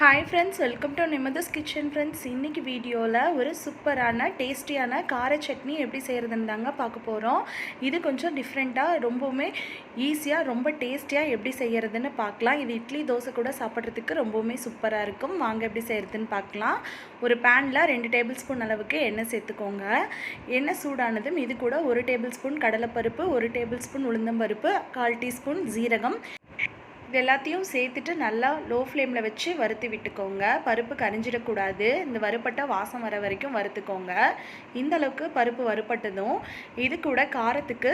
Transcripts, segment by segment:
Hi friends welcome to நிமதஸ் kitchen friends இன்றைக்கி வீடியோவில் ஒரு சூப்பரான டேஸ்டியான கார சட்னி எப்படி செய்கிறதுன்னு தாங்க பார்க்க போகிறோம் இது கொஞ்சம் டிஃப்ரெண்ட்டாக ரொம்பவுமே ஈஸியாக ரொம்ப டேஸ்டியாக எப்படி செய்கிறதுன்னு பார்க்கலாம். இது இட்லி தோசை கூட சாப்பிட்றதுக்கு ரொம்பவுமே சூப்பராக இருக்கும். வாங்க எப்படி செய்கிறதுன்னு பார்க்கலாம். ஒரு பேனில் ரெண்டு டேபிள் ஸ்பூன் அளவுக்கு எண்ணெய் சேர்த்துக்கோங்க. எண்ணெய் சூடானதும் இது கூட ஒரு டேபிள் ஸ்பூன் கடலைப்பருப்பு ஒரு டேபிள் ஸ்பூன் உளுந்தம்பருப்பு கால் டீஸ்பூன் ஜீரகம். இது எல்லாத்தையும் சேர்த்துட்டு நல்லா லோ ஃப்ளேமில் வச்சு வறுத்து விட்டுக்கோங்க. பருப்பு கரிஞ்சிடக்கூடாது. இந்த வறுப்பட்ட வாசம் வர வரைக்கும் வறுத்துக்கோங்க. இந்த அளவுக்கு பருப்பு வறுப்பட்டதும் இது கூட காரத்துக்கு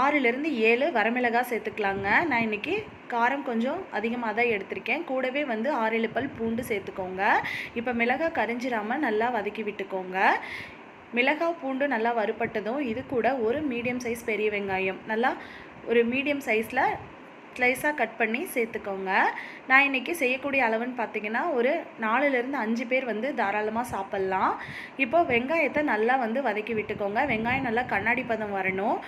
ஆறுலேருந்து ஏழு வரமிளகாய் சேர்த்துக்கலாங்க. நான் இன்றைக்கி காரம் கொஞ்சம் அதிகமாக தான் எடுத்திருக்கேன். கூடவே வந்து ஆறு பல் பூண்டு சேர்த்துக்கோங்க. இப்போ மிளகாய் கரிஞ்சிடாமல் நல்லா வதக்கி விட்டுக்கோங்க. மிளகாய் பூண்டு நல்லா வறுப்பட்டதும் இது கூட ஒரு மீடியம் சைஸ் பெரிய வெங்காயம். நல்லா ஒரு மீடியம் சைஸில் ஸ்லைஸாக கட் பண்ணி சேர்த்துக்கோங்க. நான் இன்றைக்கி செய்யக்கூடிய அளவுன்னு பார்த்தீங்கன்னா ஒரு நாலுலேருந்து அஞ்சு பேர் வந்து தாராளமாக சாப்பிட்லாம். இப்போ வெங்காயத்தை நல்லா வந்து வதக்கி விட்டுக்கோங்க. வெங்காயம் நல்லா கண்ணாடி பதம் வரணும்.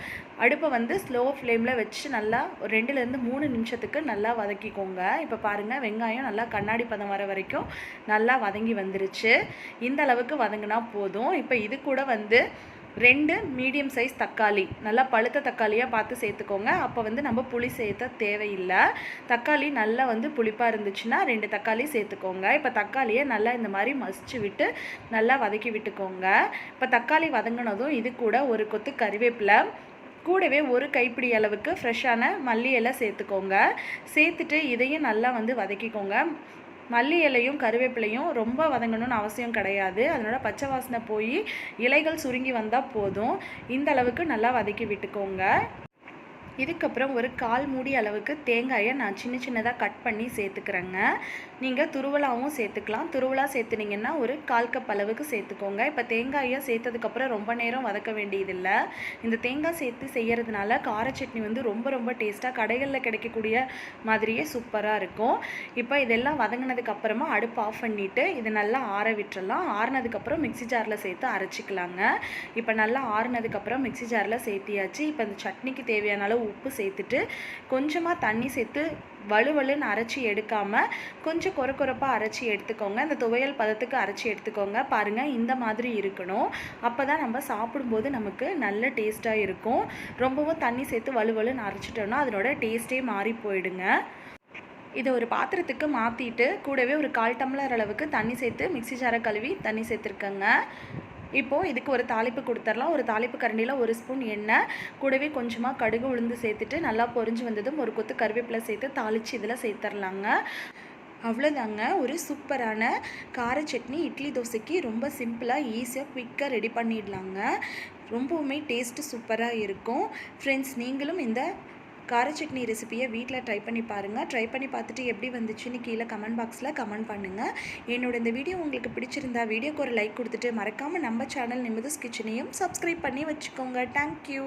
அடுப்பை வந்து ஸ்லோ ஃப்ளேமில் வச்சு நல்லா ஒரு ரெண்டுலேருந்து மூணு நிமிஷத்துக்கு நல்லா வதக்கிக்கோங்க. இப்போ பாருங்கள் வெங்காயம் நல்லா கண்ணாடி பதம் வர வரைக்கும் நல்லா வதங்கி வந்துருச்சு. இந்த அளவுக்கு வதங்கினா போதும். இப்போ இது கூட வந்து ரெண்டு மீடியம் சைஸ் தக்காளி. நல்லா பழுத்த தக்காளியாக பார்த்து சேர்த்துக்கோங்க. அப்போ வந்து நம்ம புளி சேர்த்த தேவையில்லை. தக்காளி நல்லா வந்து புளிப்பாக இருந்துச்சுன்னா ரெண்டு தக்காளி சேர்த்துக்கோங்க. இப்போ தக்காளியை நல்லா இந்த மாதிரி மசிச்சு விட்டு நல்லா வதக்கி விட்டுக்கோங்க. இப்போ தக்காளி வதங்கினதும் இது கூட ஒரு கொத்து கறிவேப்பிலை. கூடவே ஒரு கைப்பிடி அளவுக்கு ஃப்ரெஷ்ஷான மல்லி எல்லாம் சேர்த்துக்கோங்க. சேர்த்துட்டு இதையும் நல்லா வந்து வதக்கிக்கோங்க. மல்லி இலையும் கருவேப்பிலையும் ரொம்ப வதங்கணும்னு அவசியம் கிடையாது. அதனோட பச்சை வாசனை போய் இலைகள் சுருங்கி வந்தால் போதும். இந்த அளவுக்கு நல்லா வதக்கி விட்டுக்கோங்க. இதுக்கப்புறம் ஒரு கால் மூடி அளவுக்கு தேங்காயை நான் சின்ன சின்னதாக கட் பண்ணி சேர்த்துக்கிறேங்க. நீங்கள் துருவலாகவும் சேர்த்துக்கலாம். துருவலா சேர்த்துனீங்கன்னா ஒரு கால் கப் அளவுக்கு சேர்த்துக்கோங்க. இப்போ தேங்காயை சேர்த்ததுக்கப்புறம் ரொம்ப நேரம் வதக்க வேண்டியதில்லை. இந்த தேங்காய் சேர்த்து செய்கிறதுனால கார சட்னி வந்து ரொம்ப ரொம்ப டேஸ்ட்டாக கடைகளில் கிடைக்கக்கூடிய மாதிரியே சூப்பராக இருக்கும். இப்போ இதெல்லாம் வதங்கினதுக்கப்புறமா அடுப்பு ஆஃப் பண்ணிவிட்டு இதை நல்லா ஆற விட்டுறலாம். ஆறுனதுக்கப்புறம் மிக்சி ஜாரில் சேர்த்து அரைச்சிக்கலாங்க. இப்போ நல்லா ஆறுனதுக்கப்புறம் மிக்சி ஜாரில் சேர்த்தியாச்சு. இப்போ இந்த சட்னிக்கு தேவையான அளவு உப்பு சேர்த்துட்டு கொஞ்சமாக தண்ணி சேர்த்து வலுவலுன்னு அரைச்சி எடுக்காமல் கொஞ்சம் கொர கொரப்பாக அரைச்சி எடுத்துக்கோங்க. இந்த துவையல் பதத்துக்கு அரைச்சி எடுத்துக்கோங்க. பாருங்கள் இந்த மாதிரி இருக்கணும். அப்போ தான் நம்ம சாப்பிடும்போது நமக்கு நல்ல டேஸ்ட்டாக இருக்கும். ரொம்பவும் தண்ணி சேர்த்து வலுவலுன்னு அரைச்சிட்டோன்னா அதனோட டேஸ்ட்டே மாறி போயிடுங்க. இதை ஒரு பாத்திரத்துக்கு மாற்றிட்டு கூடவே ஒரு கால் டம்ளர் அளவுக்கு தண்ணி சேர்த்து மிக்சி ஜாரை கழுவி தண்ணி சேர்த்துருக்கேங்க. இப்போது இதுக்கு ஒரு தாளிப்பு கொடுத்துடலாம் ஒரு தாளிப்பு கரண்டியில் ஒரு ஸ்பூன் எண்ணெய் கூடவே கொஞ்சமாக கடுகு உளுந்து சேர்த்துட்டு நல்லா பொரிஞ்சு வந்ததும் ஒரு கொத்து கருவேப்பிலை சேர்த்து தாளித்து இதில் சேர்த்துடலாங்க அவ்வளோதாங்க. ஒரு சூப்பரான கார சட்னி இட்லி தோசைக்கு ரொம்ப சிம்பிளாக ஈஸியாக குயிக்காக ரெடி பண்ணிடலாங்க. ரொம்பவுமே டேஸ்ட்டு சூப்பராக இருக்கும். ஃப்ரெண்ட்ஸ் நீங்களும் இந்த கார சட்னி ரெசிப்பியை வீட்டில் ட்ரை பண்ணி பாருங்கள் ட்ரை பண்ணி பார்த்துட்டு எப்படி வந்துச்சுன்னு கீழே கமெண்ட் பாக்ஸில் கமெண்ட் பண்ணுங்கள் என்னோட இந்த வீடியோ உங்களுக்கு பிடிச்சிருந்தா வீடியோக்கு ஒரு லைக் கொடுத்துட்டு மறக்காமல் நம்ம சேனல் நிம்மதஸ் கிச்சனையும் சப்ஸ்கிரைப் பண்ணி வச்சுக்கோங்க. தேங்க்யூ